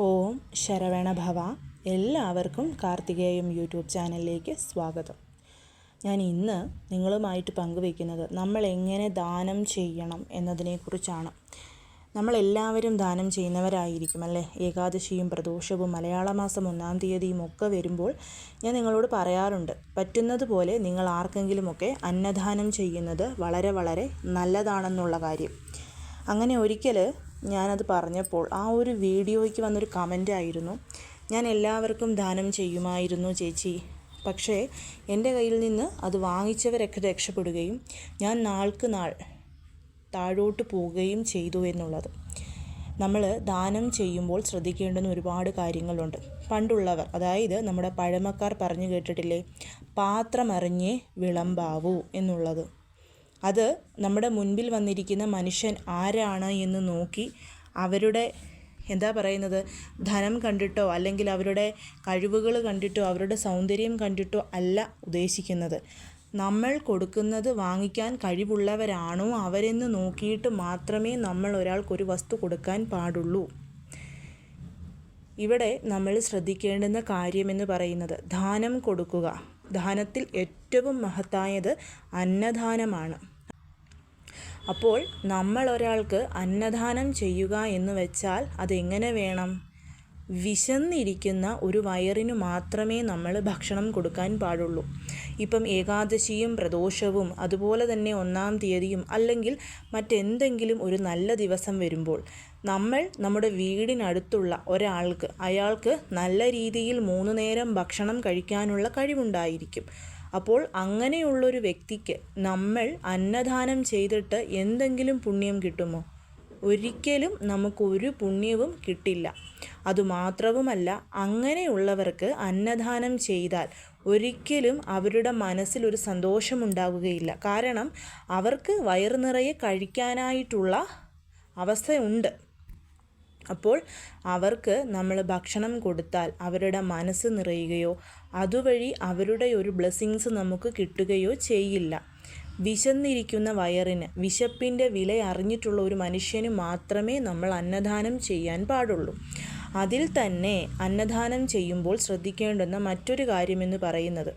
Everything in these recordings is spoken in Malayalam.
ഓം ശരവണ ഭവ എല്ലാവർക്കും കാർത്തികേയം യൂട്യൂബ് ചാനലിലേക്ക് സ്വാഗതം. ഞാൻ ഇന്ന് നിങ്ങളുമായിട്ട് പങ്കുവയ്ക്കുന്നത് നമ്മൾ എങ്ങനെ ദാനം ചെയ്യണം എന്നതിനെക്കുറിച്ചാണ്. നമ്മളെല്ലാവരും ദാനം ചെയ്യുന്നവരായിരിക്കും അല്ലേ? ഏകാദശിയും പ്രദോഷവും മലയാള മാസം ഒന്നാം തീയതിയും ഒക്കെ വരുമ്പോൾ ഞാൻ നിങ്ങളോട് പറയാറുണ്ട് പറ്റുന്നതുപോലെ നിങ്ങൾ ആർക്കെങ്കിലുമൊക്കെ അന്നദാനം ചെയ്യുന്നത് വളരെ വളരെ നല്ലതാണെന്നുള്ള കാര്യം. അങ്ങനെ ഒരിക്കൽ ഞാനത് പറഞ്ഞപ്പോൾ ആ ഒരു വീഡിയോയ്ക്ക് വന്നൊരു കമന്റ് ആയിരുന്നു. ഞാൻ എല്ലാവർക്കും ദാനം ചെയ്യുമായിരുന്നു ചേച്ചി. പക്ഷേ എന്റെ കയ്യിൽ നിന്ന് അത് വാങ്ങിച്ചവരൊക്കെ രക്ഷപ്പെടുകയും ഞാൻ നാൾക്ക് നാൾ താഴോട്ട് പോവുകയും ചെയ്തു എന്നുള്ളത്. നമ്മൾ ദാനം ചെയ്യുമ്പോൾ ശ്രദ്ധിക്കേണ്ടുന്ന ഒരുപാട് കാര്യങ്ങളുണ്ട്. പണ്ടുള്ളവർ അതായത് നമ്മുടെ പഴമക്കാർ പറഞ്ഞു കേട്ടിട്ടില്ലേ പാത്രമറിഞ്ഞേ വിളമ്പാവൂ എന്നുള്ളത്. അത് നമ്മുടെ മുൻപിൽ വന്നിരിക്കുന്ന മനുഷ്യൻ ആരാണ് എന്ന് നോക്കി അവരുടെ എന്താ പറയുന്നത് ധനം കണ്ടിട്ടോ അല്ലെങ്കിൽ അവരുടെ കഴിവുകൾ കണ്ടിട്ടോ അവരുടെ സൗന്ദര്യം കണ്ടിട്ടോ അല്ല ഉദ്ദേശിക്കുന്നത്. നമ്മൾ കൊടുക്കുന്നത് വാങ്ങിക്കാൻ കഴിവുള്ളവരാണോ അവരെന്ന് നോക്കിയിട്ട് മാത്രമേ നമ്മൾ ഒരാൾക്കൊരു വസ്തു കൊടുക്കാൻ പാടുള്ളൂ. ഇവിടെ നമ്മൾ ശ്രദ്ധിക്കേണ്ടുന്ന കാര്യമെന്ന് പറയുന്നത് ദാനം കൊടുക്കുക. ദാനത്തിൽ ഏറ്റവും മഹത്തായത് അന്നദാനമാണ്. അപ്പോൾ നമ്മൾ ഒരാൾക്ക് അന്നദാനം ചെയ്യുക എന്ന് വെച്ചാൽ അതെങ്ങനെ വേണം? വിശന്നിരിക്കുന്ന ഒരു വയറിന് മാത്രമേ നമ്മൾ ഭക്ഷണം കൊടുക്കാൻ പാടുള്ളൂ. ഇപ്പം ഏകാദശിയും പ്രദോഷവും അതുപോലെ തന്നെ ഒന്നാം തീയതിയും അല്ലെങ്കിൽ മറ്റെന്തെങ്കിലും ഒരു നല്ല ദിവസം വരുമ്പോൾ നമ്മൾ നമ്മുടെ വീടിനടുത്തുള്ള ഒരാൾക്ക് അയാൾക്ക് നല്ല രീതിയിൽ മൂന്ന് നേരം ഭക്ഷണം കഴിക്കാനുള്ള കഴിവുണ്ടായിരിക്കും. അപ്പോൾ അങ്ങനെയുള്ളൊരു വ്യക്തിക്ക് നമ്മൾ അന്നദാനം ചെയ്തിട്ട് എന്തെങ്കിലും പുണ്യം കിട്ടുമോ? ഒരിക്കലും നമുക്കൊരു പുണ്യവും കിട്ടില്ല. അതുമാത്രവുമല്ല അങ്ങനെയുള്ളവർക്ക് അന്നദാനം ചെയ്താൽ ഒരിക്കലും അവരുടെ മനസ്സിലൊരു സന്തോഷമുണ്ടാകുകയില്ല കാരണം അവർക്ക് വയറു നിറയെ കഴിക്കാനായിട്ടുള്ള അവസ്ഥയുണ്ട്. അപ്പോൾ അവർക്ക് നമ്മൾ ഭക്ഷണം കൊടുത്താൽ അവരുടെ മനസ്സ് നിറയുകയോ അതുവഴി അവരുടെ ഒരു ബ്ലെസ്സിങ്സ് നമുക്ക് കിട്ടുകയോ ചെയ്യില്ല. വിശന്നിരിക്കുന്ന വയറിന് വിശപ്പിന്റെ വില അറിഞ്ഞിട്ടുള്ള ഒരു മനുഷ്യന് മാത്രമേ നമ്മൾ അന്നദാനം ചെയ്യാൻ പാടുള്ളൂ. അതിൽ തന്നെ അന്നദാനം ചെയ്യുമ്പോൾ ശ്രദ്ധിക്കേണ്ടുന്ന മറ്റൊരു കാര്യമെന്ന് പറയുന്നത്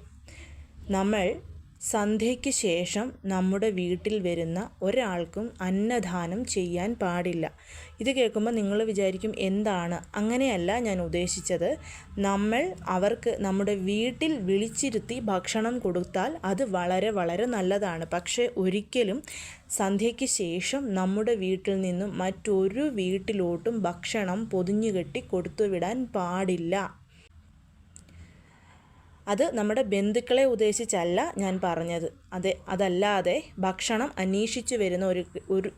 നമ്മൾ സന്ധ്യയ്ക്ക് ശേഷം നമ്മുടെ വീട്ടിൽ വരുന്ന ഒരാൾക്കും അന്നദാനം ചെയ്യാൻ പാടില്ല. ഇത് കേൾക്കുമ്പോൾ നിങ്ങൾ വിചാരിക്കും എന്താണ്? അങ്ങനെയല്ല ഞാൻ ഉദ്ദേശിച്ചത്. നമ്മൾ അവർക്ക് നമ്മുടെ വീട്ടിൽ വിളിച്ചിരുത്തി ഭക്ഷണം കൊടുത്താൽ അത് വളരെ വളരെ നല്ലതാണ്. പക്ഷേ ഒരിക്കലും സന്ധ്യയ്ക്ക് ശേഷം നമ്മുടെ വീട്ടിൽ നിന്നും മറ്റൊരു വീട്ടിലോട്ടും ഭക്ഷണം പൊതിഞ്ഞുകെട്ടി കൊടുത്തുവിടാൻ പാടില്ല. അത് നമ്മുടെ ബന്ധുക്കളെ ഉദ്ദേശിച്ചല്ല ഞാൻ പറഞ്ഞത്. അതെ അതല്ലാതെ ഭക്ഷണം അന്വേഷിച്ചു വരുന്ന ഒരു ഒരു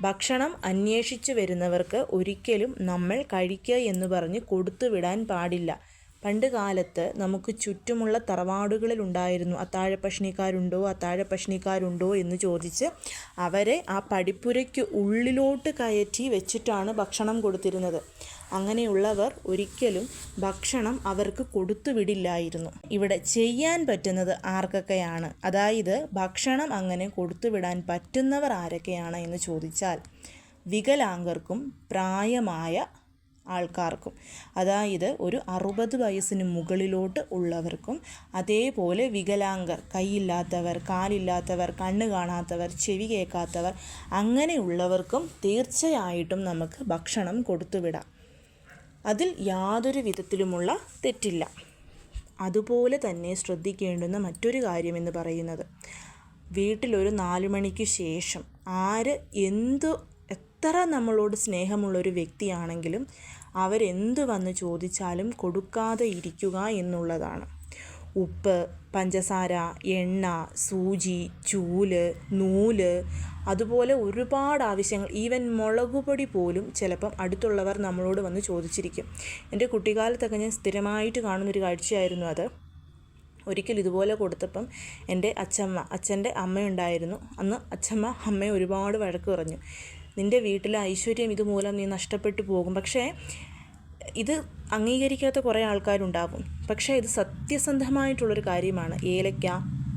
ഭക്ഷണം അന്വേഷിച്ചു വരുന്നവർക്ക് ഒരിക്കലും നമ്മൾ കഴിക്കുക എന്ന് പറഞ്ഞ് കൊടുത്തു വിടാൻ പാടില്ല. പണ്ട് കാലത്ത് നമുക്ക് ചുറ്റുമുള്ള തറവാടുകളിൽ ഉണ്ടായിരുന്നു അത്താഴപ്പഷ്ണിക്കാരുണ്ടോ അത്താഴപ്പഷ്ണിക്കാരുണ്ടോ എന്ന് ചോദിച്ച് അവരെ ആ പടിപ്പുരയ്ക്ക് ഉള്ളിലോട്ട് കയറ്റി വെച്ചിട്ടാണ് ഭക്ഷണം കൊടുത്തിരുന്നത്. അങ്ങനെയുള്ളവർ ഒരിക്കലും ഭക്ഷണം അവർക്ക് കൊടുത്തു വിടില്ലായിരുന്നു ഇവിടെ ചെയ്യാൻ പറ്റുന്നത് ആർക്കൊക്കെയാണ്? അതായത് ഭക്ഷണം അങ്ങനെ കൊടുത്തു വിടാൻ പറ്റുന്നവർ ആരൊക്കെയാണ് എന്ന് ചോദിച്ചാൽ വികലാംഗർക്കും പ്രായമായ ആൾക്കാർക്കും. അതായത് ഒരു അറുപത് വയസ്സിന് മുകളിലോട്ട് ഉള്ളവർക്കും അതേപോലെ വികലാംഗർ കൈയില്ലാത്തവർ കാലില്ലാത്തവർ കണ്ണ് കാണാത്തവർ ചെവി കേൾക്കാത്തവർ അങ്ങനെയുള്ളവർക്കും തീർച്ചയായിട്ടും നമുക്ക് ഭക്ഷണം കൊടുത്തുവിടാം. അതിൽ യാതൊരു വിധത്തിലുമുള്ള തെറ്റില്ല. അതുപോലെ തന്നെ ശ്രദ്ധിക്കേണ്ടുന്ന മറ്റൊരു കാര്യമെന്ന് പറയുന്നത് വീട്ടിലൊരു നാല് മണിക്ക് ശേഷം ആര് എന്ത് എത്ര നമ്മളോട് സ്നേഹമുള്ളൊരു വ്യക്തിയാണെങ്കിലും അവരെന്ത് വന്ന് ചോദിച്ചാലും കൊടുക്കാതെ ഇരിക്കുക എന്നുള്ളതാണ്. ഉപ്പ് പഞ്ചസാര എണ്ണ സൂചി ചൂൽ നൂൽ അതുപോലെ ഒരുപാട് ആവശ്യങ്ങൾ ഈവൻ മുളകുപൊടി പോലും ചിലപ്പം അടുത്തുള്ളവർ നമ്മളോട് വന്ന് ചോദിച്ചിരിക്കും. എന്റെ കുട്ടിക്കാലത്തൊക്കെ ഞാൻ സ്ഥിരമായിട്ട് കാണുന്നൊരു കാഴ്ചയായിരുന്നു അത്. ഒരിക്കൽ ഇതുപോലെ കൊടുത്തപ്പം എന്റെ അച്ഛമ്മ അച്ഛന്റെ അമ്മയുണ്ടായിരുന്നു. അന്ന് അച്ഛമ്മ അമ്മയെ ഒരുപാട് വഴക്ക് പറഞ്ഞു. നിന്റെ വീട്ടിലെ ഐശ്വര്യം ഇതുമൂലം നീ നഷ്ടപ്പെട്ടു പോകും. പക്ഷേ ഇത് അംഗീകരിക്കാത്ത കുറേ ആൾക്കാരുണ്ടാകും പക്ഷേ ഇത് സത്യസന്ധമായിട്ടുള്ളൊരു കാര്യമാണ്. ഏലക്ക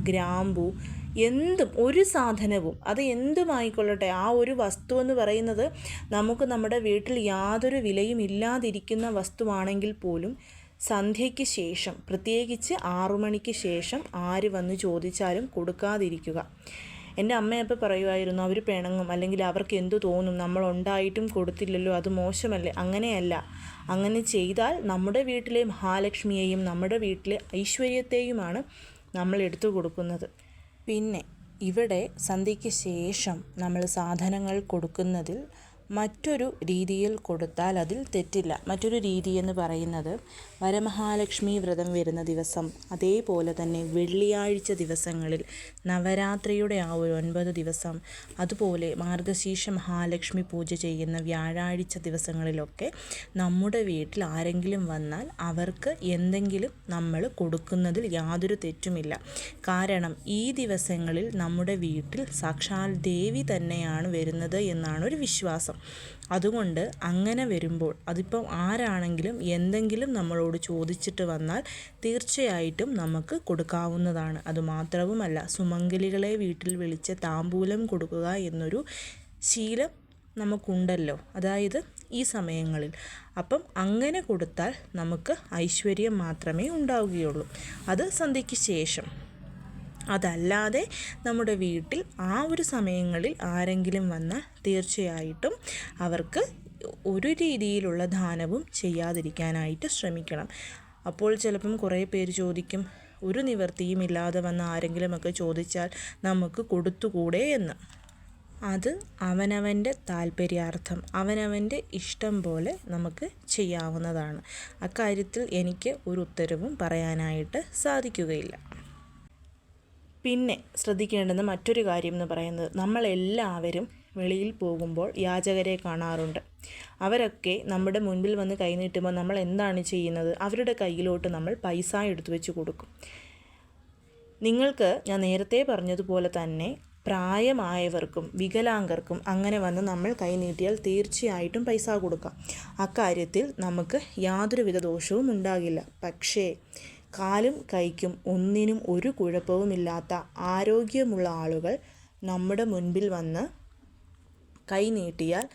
ഗ്രാമ്പു എന്തും ഒരു സാധനവും അത് എന്തുമായിക്കൊള്ളട്ടെ? ആ ഒരു വസ്തു എന്ന് പറയുന്നത് നമുക്ക് നമ്മുടെ വീട്ടിൽ യാതൊരു വിലയും ഇല്ലാതിരിക്കുന്ന വസ്തുവാണെങ്കിൽ പോലും സന്ധ്യയ്ക്ക് ശേഷം പ്രത്യേകിച്ച് ആറുമണിക്ക് ശേഷം ആര് വന്ന് ചോദിച്ചാലും കൊടുക്കാതിരിക്കുക. എന്റെ അമ്മയപ്പം പറയുമായിരുന്നു അവർ പിണങ്ങും അല്ലെങ്കിൽ അവർക്ക് എന്തു തോന്നും? നമ്മൾ ഉണ്ടായിട്ടും കൊടുത്തില്ലല്ലോ അത് മോശമല്ലേ? അങ്ങനെയല്ല. അങ്ങനെ ചെയ്താൽ നമ്മുടെ വീട്ടിലെ മഹാലക്ഷ്മിയെയും നമ്മുടെ വീട്ടിലെ ഐശ്വര്യത്തെയുമാണ് നമ്മൾ എടുത്തു കൊടുക്കുന്നത്. പിന്നെ ഇവിടെ സന്ധ്യയ്ക്ക് ശേഷം നമ്മൾ സാധനങ്ങൾ കൊടുക്കുന്നതിൽ മറ്റൊരു രീതിയിൽ കൊടുത്താൽ അതിൽ തെറ്റില്ല. മറ്റൊരു രീതി എന്ന് പറയുന്നത് വരമഹാലക്ഷ്മി വ്രതം വരുന്ന ദിവസം അതേപോലെ തന്നെ വെള്ളിയാഴ്ച ദിവസങ്ങളിൽ നവരാത്രിയുടെ ആ ഒരു ഒൻപത് ദിവസം അതുപോലെ മാർഗശീർഷ മഹാലക്ഷ്മി പൂജ ചെയ്യുന്ന വ്യാഴാഴ്ച ദിവസങ്ങളിലൊക്കെ നമ്മുടെ വീട്ടിൽ ആരെങ്കിലും വന്നാൽ അവർക്ക് എന്തെങ്കിലും നമ്മൾ കൊടുക്കുന്നതിൽ യാതൊരു തെറ്റുമില്ല. കാരണം ഈ ദിവസങ്ങളിൽ നമ്മുടെ വീട്ടിൽ സാക്ഷാൽ ദേവി തന്നെയാണ് വരുന്നത് എന്നാണ് ഒരു വിശ്വാസം. അതുകൊണ്ട് അങ്ങനെ വരുമ്പോൾ അതിപ്പം ആരാണെങ്കിലും എന്തെങ്കിലും നമ്മളോട് ചോദിച്ചിട്ട് വന്നാൽ തീർച്ചയായിട്ടും നമുക്ക് കൊടുക്കാവുന്നതാണ്. അതുമാത്രവുമല്ല സുമംഗലികളെ വീട്ടിൽ വിളിച്ച് താമ്പൂലം കൊടുക്കുക എന്നൊരു ശീലം നമുക്കുണ്ടല്ലോ. അതായത് ഈ സമയങ്ങളിൽ. അപ്പം അങ്ങനെ കൊടുത്താൽ നമുക്ക് ഐശ്വര്യം മാത്രമേ ഉണ്ടാവുകയുള്ളൂ. അത് സന്ധ്യയ്ക്ക് ശേഷം. അതല്ലാതെ നമ്മുടെ വീട്ടിൽ ആ ഒരു സമയങ്ങളിൽ ആരെങ്കിലും വന്നാൽ തീർച്ചയായിട്ടും അവർക്ക് ഒരു രീതിയിലുള്ള ദാനവും ചെയ്യാതിരിക്കാനായിട്ട് ശ്രമിക്കണം. അപ്പോൾ ചിലപ്പം കുറേ പേര് ചോദിക്കും ഒരു നിവൃത്തിയും ഇല്ലാതെ വന്ന ആരെങ്കിലുമൊക്കെ ചോദിച്ചാൽ നമുക്ക് കൊടുത്തുകൂടെ എന്ന്? അത് അവനവന്റെ താല്പര്യാർത്ഥം അവനവന്റെ ഇഷ്ടം പോലെ നമുക്ക് ചെയ്യാവുന്നതാണ്. അക്കാര്യത്തിൽ എനിക്ക് ഒരു ഉത്തരവും പറയാനായിട്ട് സാധിക്കുകയില്ല. പിന്നെ ശ്രദ്ധിക്കേണ്ടുന്ന മറ്റൊരു കാര്യം എന്ന് പറയുന്നത് നമ്മളെല്ലാവരും വെളിയിൽ പോകുമ്പോൾ യാചകരെ കാണാറുണ്ട്. അവരൊക്കെ നമ്മുടെ മുൻപിൽ വന്ന് കൈനീട്ടുമ്പോൾ നമ്മൾ എന്താണ് ചെയ്യുന്നത്? അവരുടെ കയ്യിലോട്ട് നമ്മൾ പൈസ എടുത്തു വെച്ച് കൊടുക്കും. നിങ്ങൾക്ക് ഞാൻ നേരത്തെ പറഞ്ഞതുപോലെ തന്നെ പ്രായമായവർക്കും വികലാംഗർക്കും അങ്ങനെ വന്ന് നമ്മൾ കൈനീട്ടിയാൽ തീർച്ചയായിട്ടും പൈസ കൊടുക്കാം. അക്കാര്യത്തിൽ നമുക്ക് യാതൊരുവിധ ദോഷവും ഉണ്ടാകില്ല. പക്ഷേ കാലും കൈക്കും ഒന്നിനും ഒരു കുഴപ്പവുമില്ലാത്ത ആരോഗ്യമുള്ള ആളുകൾ നമ്മുടെ മുൻപിൽ വന്ന് കൈ നീട്ടിയാൽ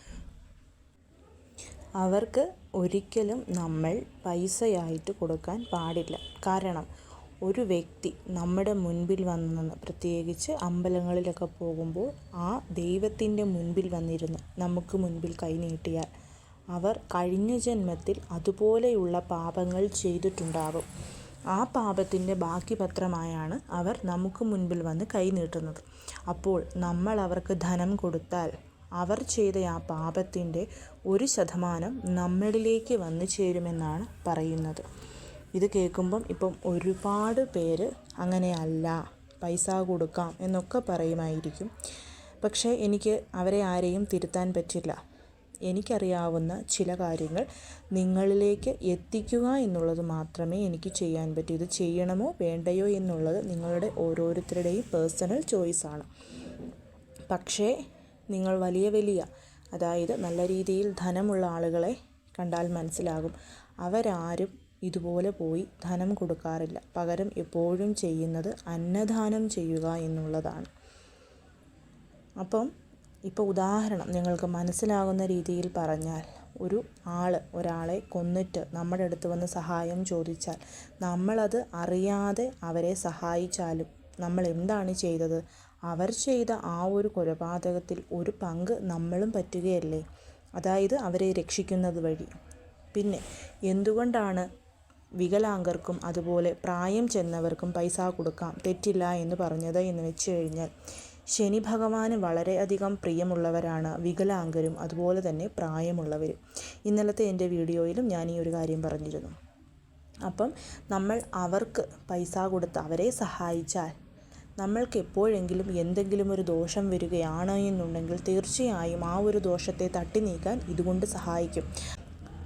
അവർക്ക് ഒരിക്കലും നമ്മൾ പൈസയായിട്ട് കൊടുക്കാൻ പാടില്ല. കാരണം ഒരു വ്യക്തി നമ്മുടെ മുൻപിൽ വന്ന് നിന്ന് പ്രത്യേകിച്ച് അമ്പലങ്ങളിലൊക്കെ പോകുമ്പോൾ ആ ദൈവത്തിന്റെ മുൻപിൽ വന്നിരുന്ന് നമുക്ക് മുൻപിൽ കൈനീട്ടിയാൽ അവർ കഴിഞ്ഞ ജന്മത്തിൽ അതുപോലെയുള്ള പാപങ്ങൾ ചെയ്തിട്ടുണ്ടാകും ആ പാപത്തിന്റെ ബാക്കി പത്രമായാണ് അവർ നമുക്ക് മുൻപിൽ വന്ന് കൈ നീട്ടുന്നത്. അപ്പോൾ നമ്മൾ അവർക്ക് ധനം കൊടുത്താൽ അവർ ചെയ്ത ആ പാപത്തിന്റെ ഒരു ശതമാനം നമ്മളിലേക്ക് വന്നു ചേരുമെന്നാണ് പറയുന്നത്. ഇത് കേൾക്കുമ്പം ഇപ്പം ഒരുപാട് പേര് അങ്ങനെയല്ല പൈസ കൊടുക്കാം എന്നൊക്കെ പറയുമായിരിക്കും. പക്ഷേ എനിക്ക് അവരെ ആരെയും തിരുത്താൻ പറ്റില്ല. എനിക്കറിയാവുന്ന ചില കാര്യങ്ങൾ നിങ്ങളിലേക്ക് എത്തിക്കുക എന്നുള്ളത് മാത്രമേ എനിക്ക് ചെയ്യാൻ പറ്റൂ. ഇത് ചെയ്യണമോ വേണ്ടയോ എന്നുള്ളത് നിങ്ങളുടെ ഓരോരുത്തരുടെയും പേഴ്സണൽ ചോയ്സാണ്. പക്ഷേ നിങ്ങൾ വലിയ വലിയ അതായത് നല്ല രീതിയിൽ ധനമുള്ള ആളുകളെ കണ്ടാൽ മനസ്സിലാകും. അവരാരും ഇതുപോലെ പോയി ധനം കൊടുക്കാറില്ല. പകരം എപ്പോഴും ചെയ്യുന്നത് അന്നദാനം ചെയ്യുക എന്നുള്ളതാണ്. അപ്പം ഇപ്പോൾ ഉദാഹരണം നിങ്ങൾക്ക് മനസ്സിലാകുന്ന രീതിയിൽ പറഞ്ഞാൽ ഒരു ആൾ ഒരാളെ കൊന്നിട്ട് നമ്മുടെ അടുത്ത് വന്ന് സഹായം ചോദിച്ചാൽ നമ്മളത് അറിയാതെ അവരെ സഹായിച്ചാലും നമ്മൾ എന്താണ് ചെയ്തത്? അവർ ചെയ്ത ആ ഒരു കൊലപാതകത്തിൽ ഒരു പങ്ക് നമ്മളും പറ്റുകയല്ലേ? അതായത് അവരെ രക്ഷിക്കുന്നത് വഴി. പിന്നെ എന്തുകൊണ്ടാണ് വികലാംഗർക്കും അതുപോലെ പ്രായം ചെന്നവർക്കും പൈസ കൊടുക്കാം തെറ്റില്ല എന്ന് പറഞ്ഞത് എന്ന് വെച്ച് കഴിഞ്ഞാൽ ശനി ഭഗവാന് വളരെയധികം പ്രിയമുള്ളവരാണ്. വികലാംഗരും അതുപോലെ തന്നെ പ്രായമുള്ളവരും. ഇന്നലത്തെ എന്റെ വീഡിയോയിലും ഞാൻ ഈ ഒരു കാര്യം പറഞ്ഞിരുന്നു. അപ്പം നമ്മൾ അവർക്ക് പൈസ കൊടുത്ത് അവരെ സഹായിച്ചാൽ നമ്മൾക്ക് എപ്പോഴെങ്കിലും എന്തെങ്കിലും ഒരു ദോഷം വരികയാണ് എന്നുണ്ടെങ്കിൽ തീർച്ചയായും ആ ഒരു ദോഷത്തെ തട്ടി നീക്കാൻ ഇതുകൊണ്ട് സഹായിക്കും.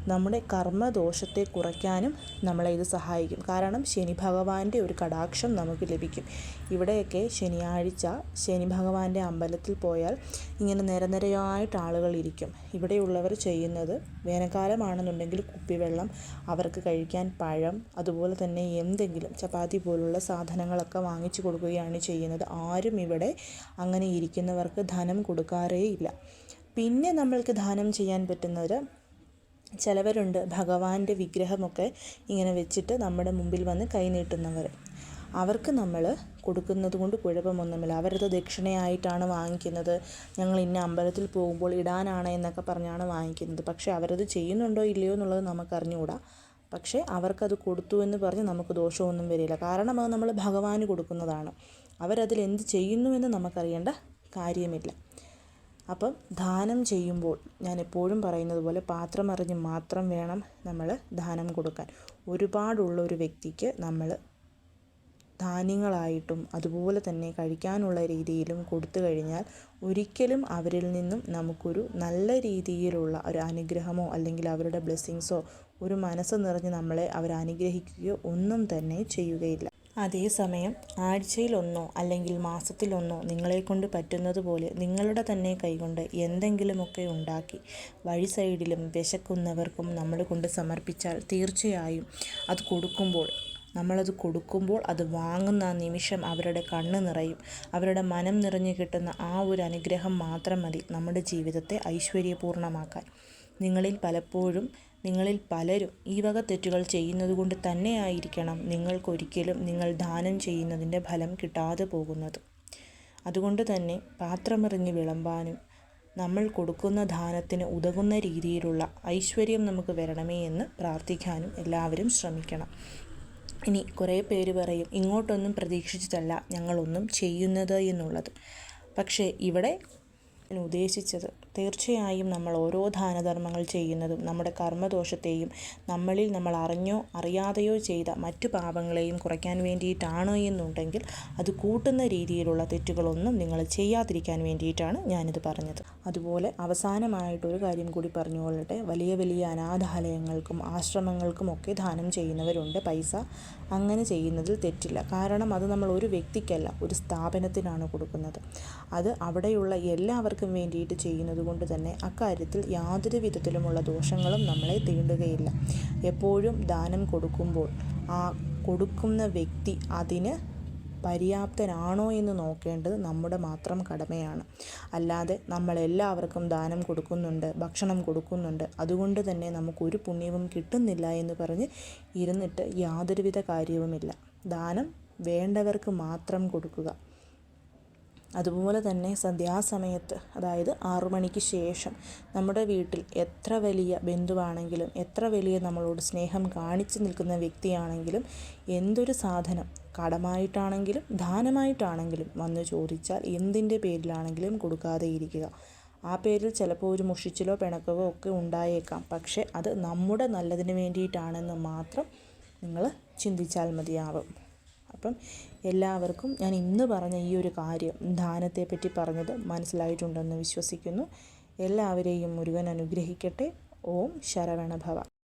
നമ്മുടെ കർമ്മദോഷത്തെ കുറയ്ക്കാനും നമ്മളെ ഇത് സഹായിക്കും. കാരണം ശനി ഭഗവാന്റെ ഒരു കടാക്ഷം നമുക്ക് ലഭിക്കും. ഇവിടെയൊക്കെ ശനിയാഴ്ച ശനി ഭഗവാന്റെ അമ്പലത്തിൽ പോയാൽ ഇങ്ങനെ നിരനിരയായിട്ട് ആളുകൾ ഇരിക്കും. ഇവിടെയുള്ളവർ ചെയ്യുന്നത് വേനൽക്കാലമാണെന്നുണ്ടെങ്കിൽ കുപ്പിവെള്ളം അവർക്ക് കഴിക്കാൻ പഴം അതുപോലെ തന്നെ എന്തെങ്കിലും ചപ്പാത്തി പോലുള്ള സാധനങ്ങളൊക്കെ വാങ്ങിച്ചു കൊടുക്കുകയാണ് ചെയ്യുന്നത്. ആരും ഇവിടെ അങ്ങനെ ഇരിക്കുന്നവർക്ക് ധനം കൊടുക്കാറേ ഇല്ല പിന്നെ നമ്മൾക്ക് ദാനം ചെയ്യാൻ പറ്റുന്നത് ചിലവരുണ്ട് ഭഗവാന്റെ വിഗ്രഹമൊക്കെ ഇങ്ങനെ വെച്ചിട്ട് നമ്മുടെ മുമ്പിൽ വന്ന് കൈനീട്ടുന്നവർ അവർക്ക് നമ്മൾ കൊടുക്കുന്നത് കൊണ്ട് കുഴപ്പമൊന്നുമില്ല. അവരത് ദക്ഷിണയായിട്ടാണ് വാങ്ങിക്കുന്നത്. ഞങ്ങൾ ഇന്ന അമ്പലത്തിൽ പോകുമ്പോൾ ഇടാനാണ് എന്നൊക്കെ പറഞ്ഞാണ് വാങ്ങിക്കുന്നത്. പക്ഷേ അവരത് ചെയ്യുന്നുണ്ടോ ഇല്ലയോ എന്നുള്ളത് നമുക്ക് അറിഞ്ഞുകൂടാ പക്ഷേ അവർക്കത് കൊടുത്തു എന്ന് പറഞ്ഞ് നമുക്ക് ദോഷമൊന്നും വരില്ല. കാരണം അത് നമ്മൾ ഭഗവാന് കൊടുക്കുന്നതാണ്. അവരതിൽ എന്ത് ചെയ്യുന്നുവെന്ന് നമുക്കറിയേണ്ട കാര്യമില്ല. അപ്പം ദാനം ചെയ്യുമ്പോൾ ഞാൻ എപ്പോഴും പറയുന്നത് പോലെ പാത്രമറിഞ്ഞ് മാത്രം വേണം നമ്മൾ ദാനം കൊടുക്കാൻ. ഒരുപാടുള്ള ഒരു വ്യക്തിക്ക് നമ്മൾ ധാന്യങ്ങളായിട്ടും അതുപോലെ തന്നെ കഴിക്കാനുള്ള രീതിയിലും കൊടുത്തു കഴിഞ്ഞാൽ ഒരിക്കലും അവരിൽ നിന്നും നമുക്കൊരു നല്ല രീതിയിലുള്ള ഒരു അനുഗ്രഹമോ അല്ലെങ്കിൽ അവരുടെ ബ്ലെസ്സിങ്സോ ഒരു മനസ്സ് നിറഞ്ഞ് നമ്മളെ അവർ അനുഗ്രഹിക്കുകയോ ഒന്നും തന്നെ ചെയ്യുകയില്ല. അതേസമയം ആഴ്ചയിലൊന്നോ അല്ലെങ്കിൽ മാസത്തിലൊന്നോ നിങ്ങളെക്കൊണ്ട് പറ്റുന്നത് പോലെ നിങ്ങളുടെ തന്നെ കൈകൊണ്ട് എന്തെങ്കിലുമൊക്കെ ഉണ്ടാക്കി വഴി സൈഡിലും വിശക്കുന്നവർക്കും നമ്മൾ കൊണ്ട് സമർപ്പിച്ചാൽ തീർച്ചയായും അത് കൊടുക്കുമ്പോൾ നമ്മളത് കൊടുക്കുമ്പോൾ അത് വാങ്ങുന്ന നിമിഷം അവരുടെ കണ്ണ് നിറയും. അവരുടെ മനം നിറഞ്ഞു കിട്ടുന്ന ആ ഒരു അനുഗ്രഹം മാത്രം മതി നമ്മുടെ ജീവിതത്തെ ഐശ്വര്യപൂർണമാക്കാൻ നിങ്ങളിൽ പലപ്പോഴും നിങ്ങളിൽ പലരും ഈ വക തെറ്റുകൾ ചെയ്യുന്നത് കൊണ്ട് തന്നെയായിരിക്കണം നിങ്ങൾക്കൊരിക്കലും നിങ്ങൾ ദാനം ചെയ്യുന്നതിന്റെ ഫലം കിട്ടാതെ പോകുന്നത്. അതുകൊണ്ട് തന്നെ പാത്രമെറിഞ്ഞ് വിളമ്പാനും നമ്മൾ കൊടുക്കുന്ന ദാനത്തിന് ഉതകുന്ന രീതിയിലുള്ള ഐശ്വര്യം നമുക്ക് വരണമേ എന്ന് പ്രാർത്ഥിക്കാനും എല്ലാവരും ശ്രമിക്കണം. ഇനി കുറേ പേര് പറയും ഇങ്ങോട്ടൊന്നും പ്രതീക്ഷിച്ചിട്ടല്ല ഞങ്ങളൊന്നും ചെയ്യുന്നത് എന്നുള്ളത്. പക്ഷേ ഇവിടെ ഉദ്ദേശിച്ചത് തീർച്ചയായും നമ്മൾ ഓരോ ദാനധർമ്മങ്ങൾ ചെയ്യുന്നതും നമ്മുടെ കർമ്മദോഷത്തെയും നമ്മളിൽ നമ്മൾ അറിഞ്ഞോ അറിയാതെയോ ചെയ്ത മറ്റു പാപങ്ങളെയും കുറയ്ക്കാൻ വേണ്ടിയിട്ടാണ് എന്നുണ്ടെങ്കിൽ അത് കൂട്ടുന്ന രീതിയിലുള്ള തെറ്റുകളൊന്നും നിങ്ങൾ ചെയ്യാതിരിക്കാൻ വേണ്ടിയിട്ടാണ് ഞാനിത് പറഞ്ഞത്. അതുപോലെ അവസാനമായിട്ടൊരു കാര്യം കൂടി പറഞ്ഞുകൊള്ളട്ടെ വലിയ വലിയ അനാഥാലയങ്ങൾക്കും ആശ്രമങ്ങൾക്കും ഒക്കെ ദാനം ചെയ്യുന്നവരുണ്ട്. പൈസ അങ്ങനെ ചെയ്യുന്നതിൽ തെറ്റില്ല. കാരണം അത് നമ്മൾ ഒരു വ്യക്തിക്കല്ല ഒരു സ്ഥാപനത്തിനാണ് കൊടുക്കുന്നത്. അത് അവിടെയുള്ള എല്ലാവർക്കും വേണ്ടിയിട്ട് ചെയ്യുന്നത് കൊണ്ട് തന്നെ അക്കാര്യത്തിൽ യാതൊരു വിധത്തിലുമുള്ള ദോഷങ്ങളും നമ്മളെ തീണ്ടുകയില്ല എപ്പോഴും ദാനം കൊടുക്കുമ്പോൾ ആ കൊടുക്കുന്ന വ്യക്തി അതിന് പര്യാപ്തനാണോ എന്ന് നോക്കേണ്ടത് നമ്മുടെ മാത്രം കടമയാണ്. അല്ലാതെ നമ്മളെല്ലാവർക്കും ദാനം കൊടുക്കുന്നുണ്ട് ഭക്ഷണം കൊടുക്കുന്നുണ്ട് അതുകൊണ്ട് തന്നെ നമുക്കൊരു പുണ്യവും കിട്ടുന്നില്ല എന്ന് പറഞ്ഞ് ഇരുന്നിട്ട് യാതൊരുവിധ കാര്യവുമില്ല. ദാനം വേണ്ടവർക്ക് മാത്രം കൊടുക്കുക. അതുപോലെ തന്നെ സന്ധ്യാസമയത്ത് അതായത് ആറു മണിക്ക് ശേഷം നമ്മുടെ വീട്ടിൽ എത്ര വലിയ ബന്ധുവാണെങ്കിലും എത്ര വലിയ നമ്മളോട് സ്നേഹം കാണിച്ചു നിൽക്കുന്ന വ്യക്തിയാണെങ്കിലും എന്തൊരു സാധനം കടമായിട്ടാണെങ്കിലും ദാനമായിട്ടാണെങ്കിലും വന്ന് ചോദിച്ചാൽ എന്തിന്റെ പേരിലാണെങ്കിലും കൊടുക്കാതെ ഇരിക്കുക. ആ പേരിൽ ചിലപ്പോൾ ഒരു മുഷിച്ചിലോ പിണക്കവോ ഒക്കെ ഉണ്ടായേക്കാം. പക്ഷേ അത് നമ്മുടെ നല്ലതിന് വേണ്ടിയിട്ടാണെന്ന് മാത്രം നിങ്ങൾ ചിന്തിച്ചാൽ മതിയാവും. അപ്പം എല്ലാവർക്കും ഞാൻ ഇന്ന് പറഞ്ഞ ഈ ഒരു കാര്യം ദാനത്തെപ്പറ്റി പറഞ്ഞത് മനസ്സിലായിട്ടുണ്ടെന്ന് വിശ്വസിക്കുന്നു. എല്ലാവരെയും മുരുകൻ അനുഗ്രഹിക്കട്ടെ. ഓം ശരവണഭവ.